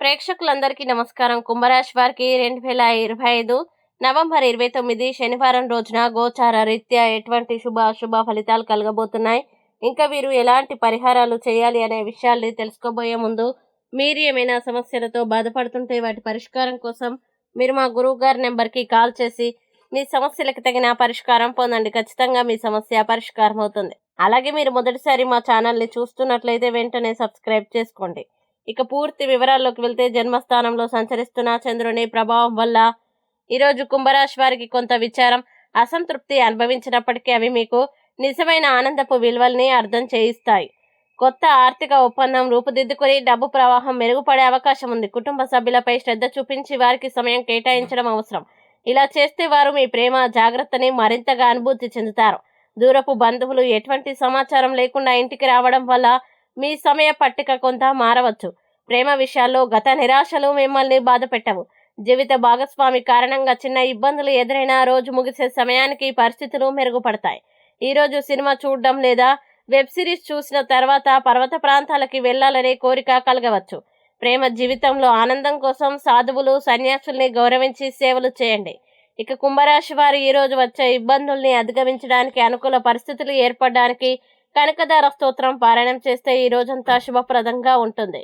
ప్రేక్షకులందరికీ నమస్కారం. కుంభరాశి వారికి రెండు వేల ఇరవై ఐదు నవంబర్ ఇరవై తొమ్మిది శనివారం రోజున గోచార రీత్యా ఎటువంటి శుభ అశుభ ఫలితాలు కలగబోతున్నాయి? ఇంకా వీరు ఎలాంటి పరిహారాలు చేయాలి అనే విషయాల్ని తెలుసుకోబోయే ముందు మీరు ఏమైనా సమస్యలతో బాధపడుతుంటే వాటి పరిష్కారం కోసం మీరు మా గురువు గారి నెంబర్కి కాల్ చేసి మీ సమస్యలకు తగిన పరిష్కారం పొందండి. ఖచ్చితంగా మీ సమస్య పరిష్కారం అవుతుంది అలాగే మీరు మొదటిసారి మా ఛానల్ని చూస్తున్నట్లయితే వెంటనే సబ్స్క్రైబ్ చేసుకోండి. ఇక పూర్తి వివరాల్లోకి వెళ్తే జన్మస్థానంలో సంచరిస్తున్న చంద్రుని ప్రభావం వల్ల ఈరోజు కుంభరాశి వారికి కొంత విచారం అసంతృప్తి అనుభవించినప్పటికీ అవి మీకు నిజమైన ఆనందపు విలువల్ని అర్థం చేయిస్తాయి. కొత్త ఆర్థిక ఒప్పందం రూపుదిద్దుకొని డబ్బు ప్రవాహం మెరుగుపడే అవకాశం ఉంది. కుటుంబ సభ్యులపై శ్రద్ధ చూపించి వారికి సమయం కేటాయించడం అవసరం. ఇలా చేస్తే వారు మీ ప్రేమ జాగ్రత్తని మరింతగా అనుభూతి చెందుతారు. దూరపు బంధువులు ఎటువంటి సమాచారం లేకుండా ఇంటికి రావడం వల్ల మీ సమయ పట్టిక కొంత మారవచ్చు. ప్రేమ విషయాల్లో గత నిరాశలు మిమ్మల్ని బాధ పెట్టవు. జీవిత భాగస్వామి కారణంగా చిన్న ఇబ్బందులు ఎదురైనా రోజు ముగిసే సమయానికి పరిస్థితులు మెరుగుపడతాయి. ఈరోజు సినిమా చూడడం లేదా వెబ్ సిరీస్ చూసిన తర్వాత పర్వత ప్రాంతాలకి వెళ్ళాలనే కోరిక కలగవచ్చు. ప్రేమ జీవితంలో ఆనందం కోసం సాధువులు సన్యాసుల్ని గౌరవించి సేవలు చేయండి. ఇక కుంభరాశి వారు ఈరోజు వచ్చే ఇబ్బందుల్ని అధిగమించడానికి అనుకూల పరిస్థితులు ఏర్పడడానికి కనకదార స్తోత్రం పారాయణం చేస్తే ఈ రోజంతా శుభప్రదంగా ఉంటుంది.